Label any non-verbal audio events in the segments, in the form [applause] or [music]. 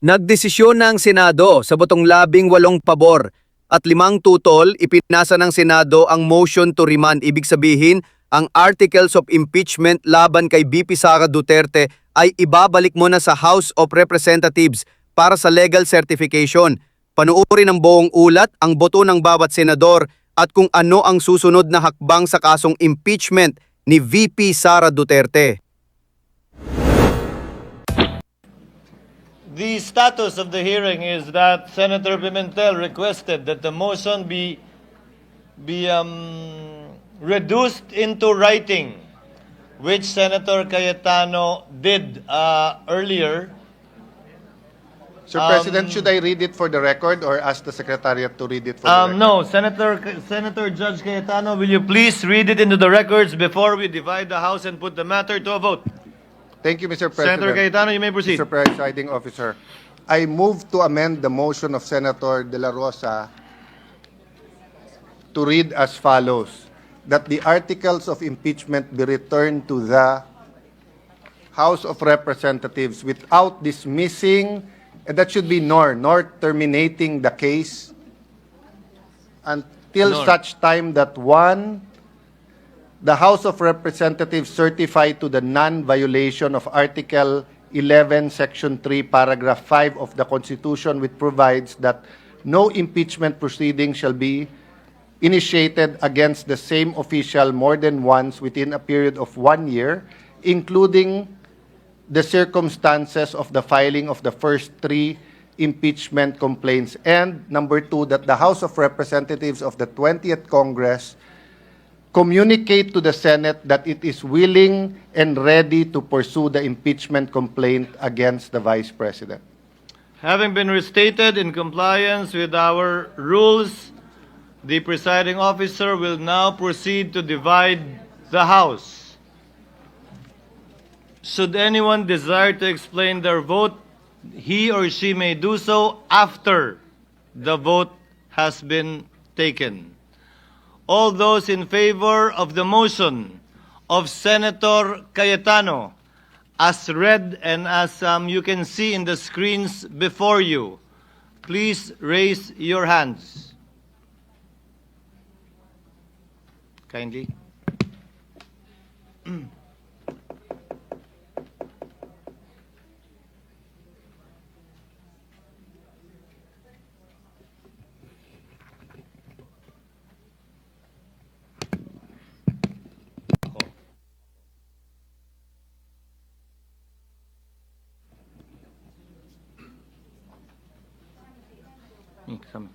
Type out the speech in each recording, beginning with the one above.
Nagdesisyon ng Senado sa botong labing walong pabor at limang tutol ipinasa ng Senado ang motion to remand. Ibig sabihin, ang articles of impeachment laban kay BP Sara Duterte ay ibabalik mo na sa House of Representatives para sa legal certification. Panuuri ng buong ulat ang boto ng bawat senador at kung ano ang susunod na hakbang sa kasong impeachment ni VP Sara Duterte. The status of the hearing is that Senator Pimentel requested that the motion be be um, reduced into writing, which Senator Cayetano did uh, earlier. Sir Um, President, should I read it for the record or ask the Secretariat to read it for the Um, record? no, Senator Senator Judge Cayetano, will you please read it into the records before we divide the House and put the matter to a vote? Thank you, Mr. President. Senator Cayetano, you may proceed. Mr. Presiding Officer, I move to amend the motion of Senator De La Rosa to read as follows, that the articles of impeachment be returned to the House of Representatives without dismissing, and that should be nor, nor terminating the case until Nor. such time that one, the House of Representatives certify to the non-violation of Article 11, Section 3, Paragraph 5 of the Constitution, which provides that no impeachment proceeding shall be initiated against the same official more than once within a period of one year, including the circumstances of the filing of the first three impeachment complaints. And number two, that the House of Representatives of the 20th Congress communicate to the Senate that it is willing and ready to pursue the impeachment complaint against the Vice President. Having been restated in compliance with our rules, the presiding officer will now proceed to divide the House. Should anyone desire to explain their vote, he or she may do so after the vote has been taken. All those in favor of the motion of Senator Cayetano, as read and as um, you can see in the screens before you, please raise your hands. Kindly. [clears throat] Hmm, kasama.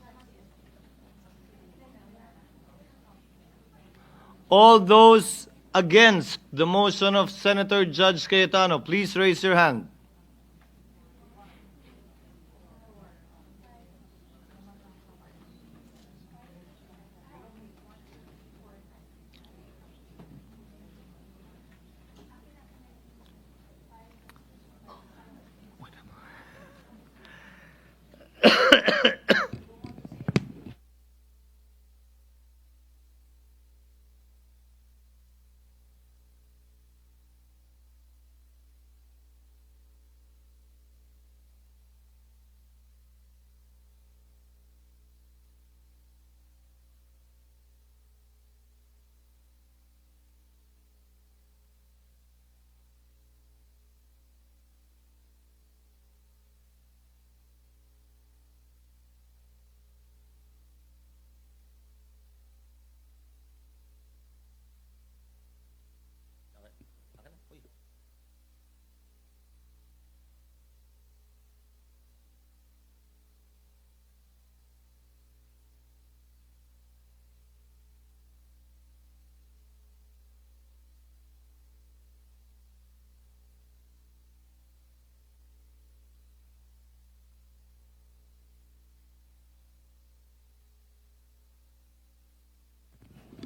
All those against the motion of Senator Judge Cayetano, please raise your hand.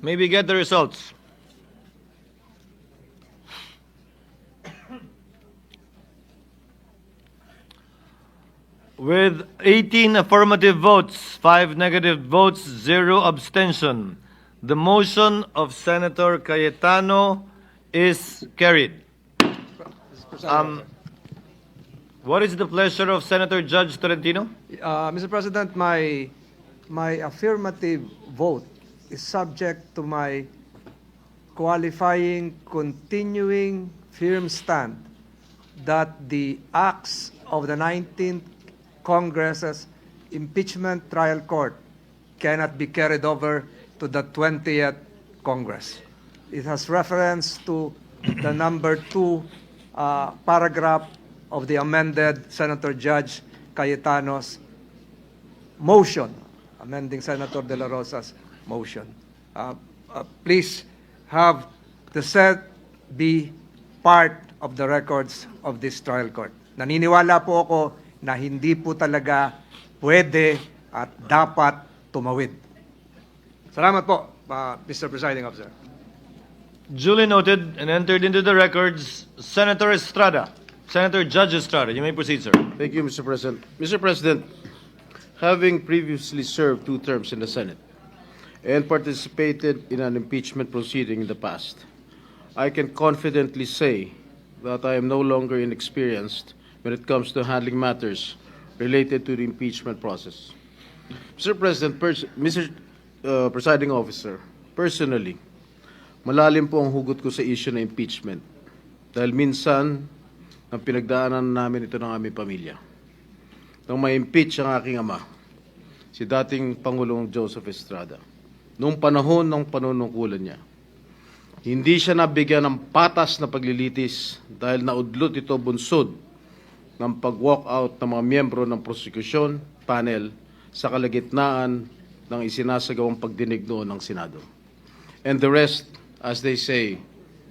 Maybe get the results. With 18 affirmative votes, 5 negative votes, 0 abstention, the motion of Senator Cayetano is carried. Um, What is the pleasure of Senator Judge Tolentino? Uh, Mr. President, my, my affirmative vote is subject to my qualifying, continuing firm stand that the acts of the 19th Congress's impeachment trial court cannot be carried over to the 20th Congress. It has reference to the number two uh, paragraph of the amended Senator Judge Cayetano's motion, amending Senator De La Rosa's motion. Uh, uh, Please have the said be part of the records of this trial court. Naniniwala po ako na hindi po talaga pwede at dapat tumawid. Salamat po, uh, Mr. Presiding Officer. Duly noted and entered into the records, Senator Estrada. Senator Judge Estrada, you may proceed, sir. Thank you, Mr. President. Mr. President, having previously served two terms in the Senate and participated in an impeachment proceeding in the past, I can confidently say that I am no longer inexperienced when it comes to handling matters related to the impeachment process. Mr. President, pers- Mr. uh, Presiding Officer, personally, malalim po ang hugot ko sa issue ng impeachment dahil minsan ang pinagdaanan namin ito ng aming pamilya. Nang ma-impeach ang aking ama, si dating Pangulong Joseph Estrada, noong panahon ng panunungkulan niya, hindi siya nabigyan ng patas na paglilitis dahil naudlot ito bunsod ng pag-walk out ng mga miyembro ng prosecution panel sa kalagitnaan ng isinasagawang pagdinig noon ng Senado. And the rest, as they say,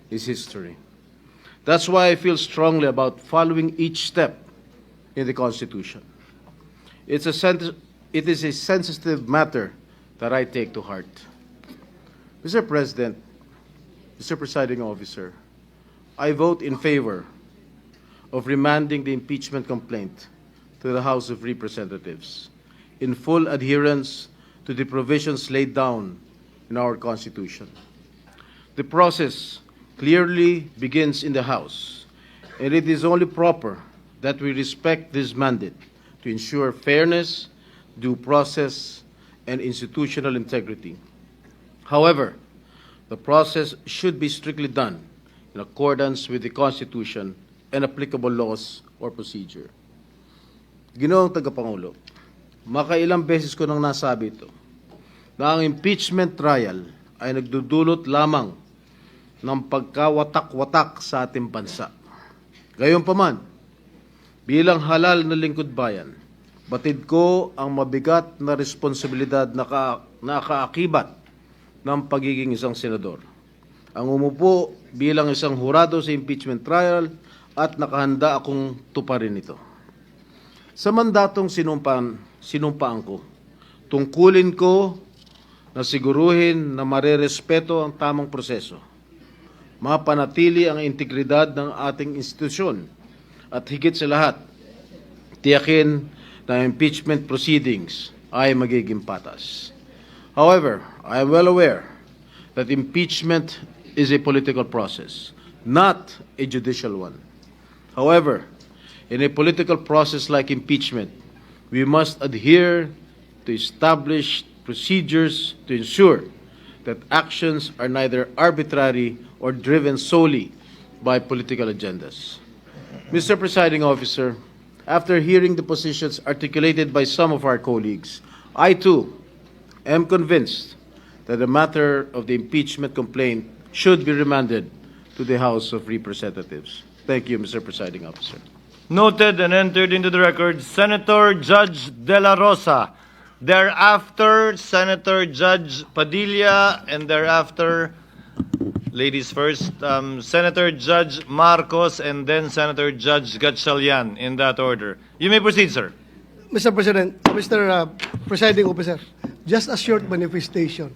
is history. That's why I feel strongly about following each step in the Constitution. It's a it is a sensitive matter that I take to heart. Mr. President, Mr. Presiding Officer, I vote in favor of remanding the impeachment complaint to the House of Representatives in full adherence to the provisions laid down in our Constitution. The process clearly begins in the House, and it is only proper that we respect this mandate to ensure fairness, due process, and institutional integrity. However, the process should be strictly done in accordance with the Constitution and applicable laws or procedure. Ginoong Tagapangulo, makailang beses ko nang nasabi ito, na ang impeachment trial ay nagdudulot lamang ng pagkawatak-watak sa ating bansa. Gayunpaman, bilang halal na lingkod bayan, batid ko ang mabigat na responsibilidad na, ka, na kaakibat ng pagiging isang senador. Ang umupo bilang isang hurado sa impeachment trial at nakahanda akong tuparin ito. Sa mandatong sinumpaan, sinumpaan ko, tungkulin ko na siguruhin na marerespeto ang tamang proseso, mapanatili ang integridad ng ating institusyon, at higit sa lahat, tiyakin na impeachment proceedings ay magiging patas. However, I am well aware that impeachment is a political process, not a judicial one. However, in a political process like impeachment, we must adhere to established procedures to ensure that actions are neither arbitrary or driven solely by political agendas. Mr. Presiding Officer, after hearing the positions articulated by some of our colleagues, I too am convinced that the matter of the impeachment complaint should be remanded to the House of Representatives. Thank you, Mr. Presiding Officer. Noted and entered into the record, Senator Judge De La Rosa. Thereafter, Senator Judge Padilla, and thereafter, ladies first, um, Senator Judge Marcos, and then Senator Judge Gatchalian, in that order. You may proceed, sir. Mr. President, Mr. uh, Presiding Officer, just a short manifestation.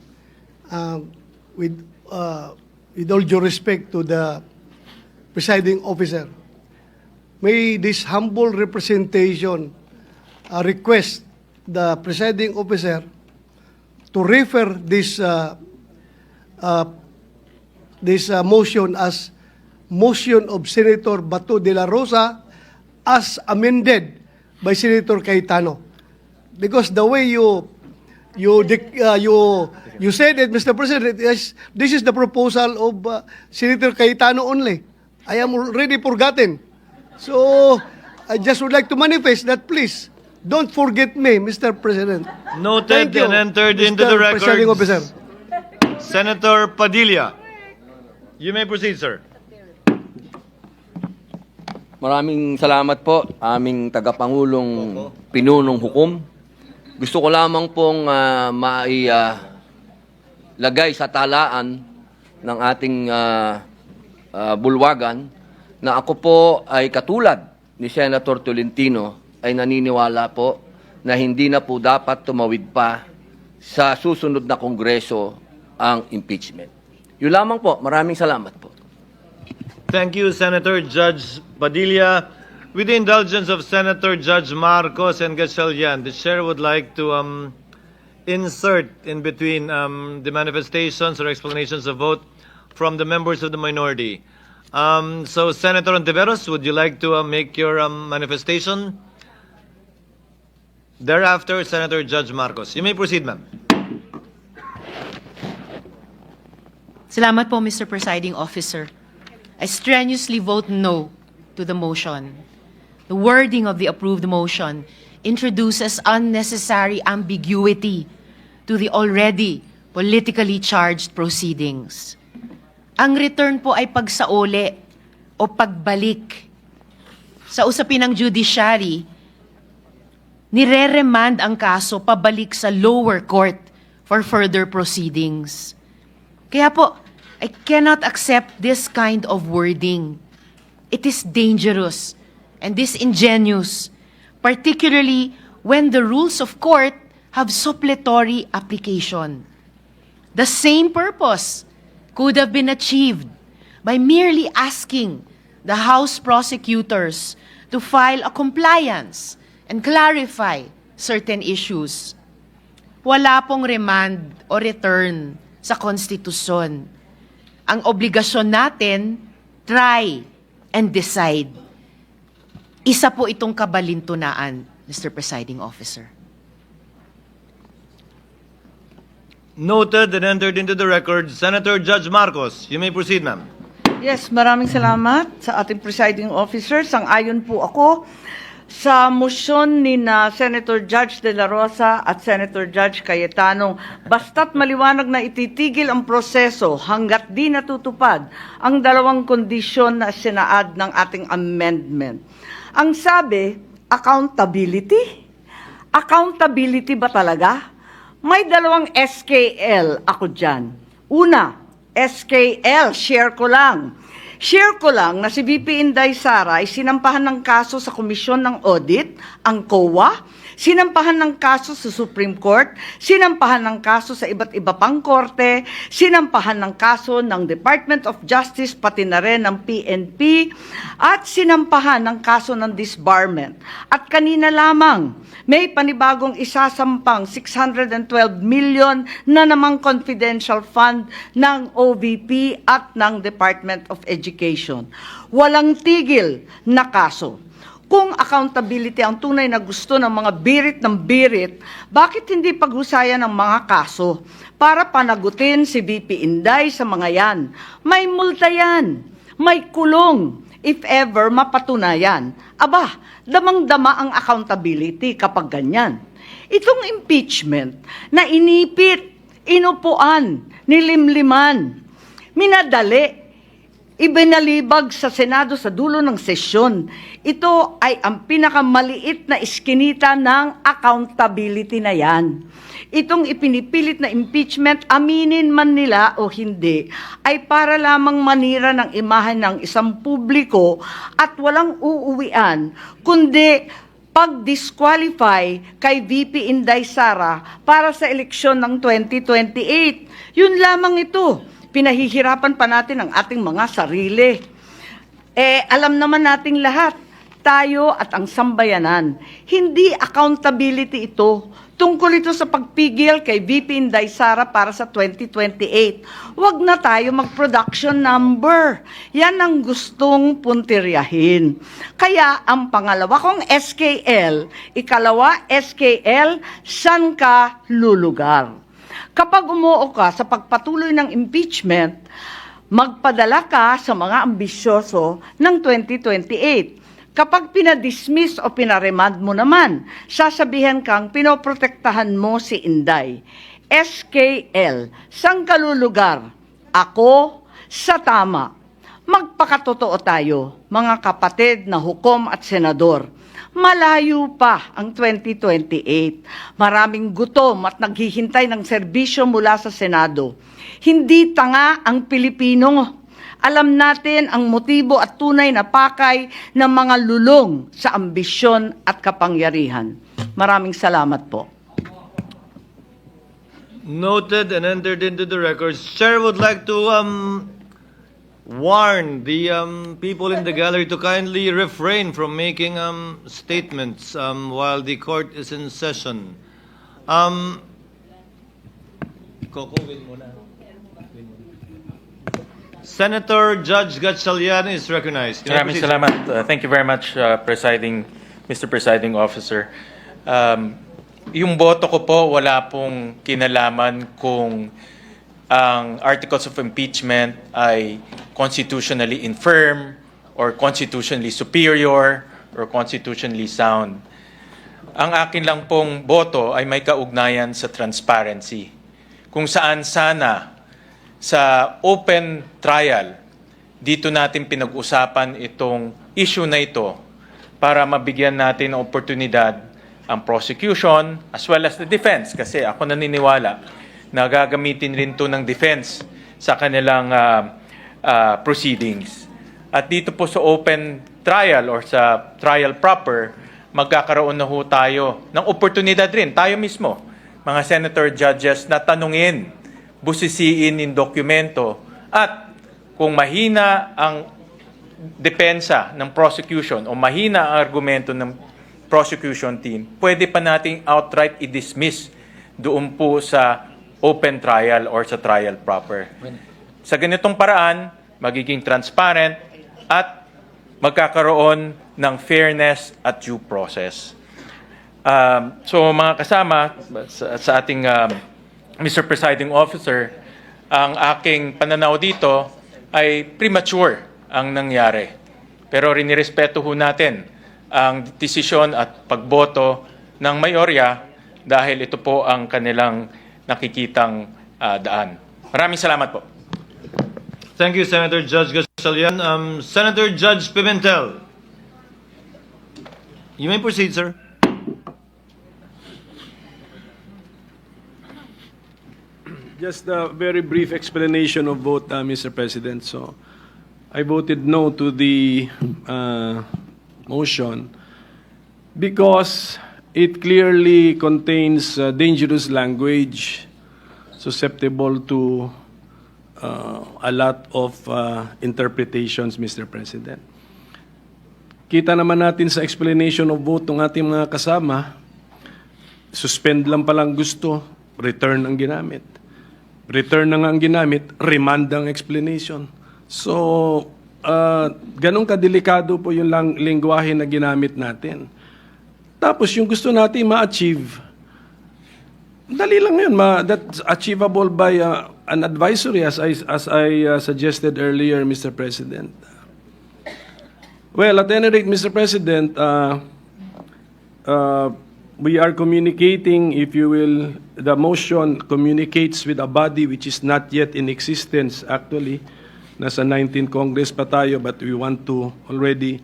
Um, With, uh, with all due respect to the presiding officer, may this humble representation uh, request the presiding officer to refer this uh, uh, this uh, motion as motion of Senator Bato de la Rosa as amended by Senator Cayetano. Because the way you you uh, you you said it, Mr. President, is, this is the proposal of uh, Senator Cayetano only. I am already forgotten. So I just would like to manifest that please don't forget me, Mr. President. Noted Thank you, and entered Mr. into the. Officer. Senator Padilla. You may proceed, sir. Maraming salamat po, aming tagapangulong pinunong hukom. Gusto ko lamang pong uh, mai ah, lagay sa talaan ng ating ah, ah, bulwagan na ako po ay katulad ni Senator Tolentino ay naniniwala po na hindi na po dapat tumawid pa sa susunod na kongreso ang impeachment. Yun lamang po. Maraming salamat po. Thank you, Senator Judge Padilla. With the indulgence of Senator Judge Marcos and Gatchalian, the chair would like to um, insert in between um, the manifestations or explanations of vote from the members of the minority. Um, so, Senator Ontiveros, would you like to uh, make your um, manifestation? Thereafter, Senator Judge Marcos. You may proceed, ma'am. Salamat po, Mr. Presiding Officer. I strenuously vote no to the motion. The wording of the approved motion introduces unnecessary ambiguity to the already politically charged proceedings. Ang return po ay pagsauli o pagbalik. Sa usapin ng judiciary, nire-remand ang kaso pabalik sa lower court for further proceedings. Kaya po, I cannot accept this kind of wording. It is dangerous and disingenuous, particularly when the rules of court have suppletory application. The same purpose could have been achieved by merely asking the House prosecutors to file a compliance and clarify certain issues. Wala pong remand o return sa konstitusyon. Ang obligasyon natin, try and decide. Isa po itong kabalintunaan, Mr. Presiding Officer. Noted and entered into the record, Senator Judge Marcos. You may proceed, ma'am. Yes, maraming salamat sa ating presiding officer. Sang-ayon po ako sa motion ni na Senator Judge De La Rosa at Senator Judge Cayetano. Basta't maliwanag na ititigil ang proseso hanggat di natutupad ang dalawang kondisyon na sinaad ng ating amendment. Ang sabi, accountability? Accountability ba talaga? May dalawang SKL ako dyan. Una, SKL, share ko lang. Share ko lang na si VP Inday Sara ay sinampahan ng kaso sa Komisyon ng Audit, ang COA, sinampahan ng kaso sa Supreme Court, sinampahan ng kaso sa iba't iba pang korte, sinampahan ng kaso ng Department of Justice pati na rin ng PNP, at sinampahan ng kaso ng disbarment. At kanina lamang, may panibagong isasampang 612 million na namang confidential fund ng OVP at ng Department of Education. Walang tigil na kaso. Kung accountability ang tunay na gusto ng mga birit ng birit, bakit hindi paghusayan ng mga kaso para panagutin si VP Inday sa mga yan? May multa yan, may kulong, if ever mapatunayan. Aba, damang-dama ang accountability kapag ganyan. Itong impeachment na inipit, inupuan, nilimliman, minadali, ibinalibag sa Senado sa dulo ng sesyon. Ito ay ang pinakamaliit na iskinita ng accountability na yan. Itong ipinipilit na impeachment, aminin man nila o hindi, ay para lamang manira ng imahen ng isang publiko at walang uuwian, kundi pag-disqualify kay VP Inday Sara para sa eleksyon ng 2028. Yun lamang ito pinahihirapan pa natin ang ating mga sarili. Eh, alam naman nating lahat, tayo at ang sambayanan. Hindi accountability ito. Tungkol ito sa pagpigil kay VP Inday Sara para sa 2028. Huwag na tayo mag-production number. Yan ang gustong puntiryahin. Kaya ang pangalawa kong SKL, ikalawa SKL, san ka lulugar? Kapag umuo ka sa pagpatuloy ng impeachment, magpadala ka sa mga ambisyoso ng 2028. Kapag pinadismiss o pinaremand mo naman, sasabihan kang pinoprotektahan mo si Inday. SKL, sang kalulugar? Ako sa tama. Magpakatotoo tayo, mga kapatid na hukom at senador. Malayo pa ang 2028. Maraming gutom at naghihintay ng serbisyo mula sa Senado. Hindi tanga ang Pilipino. Alam natin ang motibo at tunay na pakay ng mga lulong sa ambisyon at kapangyarihan. Maraming salamat po. Noted and entered into the records. Chair would like to um, warn the um, people in the gallery to kindly refrain from making um, statements um, while the court is in session. Um, Coco, win muna. Win muna. Senator Judge Gatchalian is recognized. Maraming salamat. Uh, thank you very much, uh, presiding, Mr. Presiding Officer. Um, yung boto ko po, wala pong kinalaman kung ang articles of impeachment ay constitutionally infirm or constitutionally superior or constitutionally sound. Ang akin lang pong boto ay may kaugnayan sa transparency. Kung saan sana sa open trial, dito natin pinag-usapan itong issue na ito para mabigyan natin ng oportunidad ang prosecution as well as the defense kasi ako naniniwala na gagamitin rin to ng defense sa kanilang ah, ah, proceedings. At dito po sa open trial or sa trial proper, magkakaroon na ho tayo ng oportunidad rin, tayo mismo, mga senator judges, na tanungin, busisiin in dokumento at kung mahina ang depensa ng prosecution o mahina ang argumento ng prosecution team, pwede pa nating outright i-dismiss doon po sa open trial or sa trial proper. Sa ganitong paraan, magiging transparent at magkakaroon ng fairness at due process. Um, so mga kasama sa, sa ating um, Mr. Presiding Officer, ang aking pananaw dito ay premature ang nangyari. Pero rinirespeto ho natin ang desisyon at pagboto ng mayorya dahil ito po ang kanilang nakikitang ah, daan. Maraming salamat po. Thank you, Senator Judge Gatchalian. Um, Senator Judge Pimentel. You may proceed, sir. Just a very brief explanation of vote, uh, Mr. President. So, I voted no to the uh, motion because it clearly contains uh, dangerous language susceptible to uh, a lot of uh, interpretations, Mr. President. Kita naman natin sa explanation of vote ng ating mga kasama, suspend lang palang gusto, return ang ginamit. Return na nga ang ginamit, remand ang explanation. So, uh, ganun kadelikado po yung lang, lingwahe na ginamit natin. Tapos yung gusto natin ma-achieve, dali lang yun. Ma, that's achievable by uh, an advisory as I, as I uh, suggested earlier, Mr. President. Well, at any rate, Mr. President, uh, uh, we are communicating, if you will, the motion communicates with a body which is not yet in existence actually. Nasa 19th Congress pa tayo, but we want to already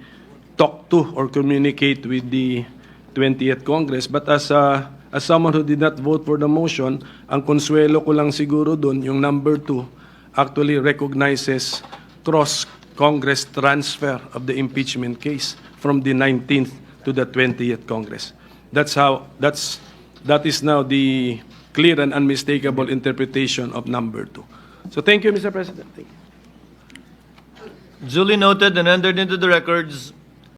talk to or communicate with the 20th Congress. But as, a, as someone who did not vote for the motion, ang konsuelo ko lang siguro doon, yung number two, actually recognizes cross-Congress transfer of the impeachment case from the 19th to the 20th Congress. That's how, that's, that is now the clear and unmistakable interpretation of number two. So thank you, Mr. President. Thank you. Duly noted and entered into the records.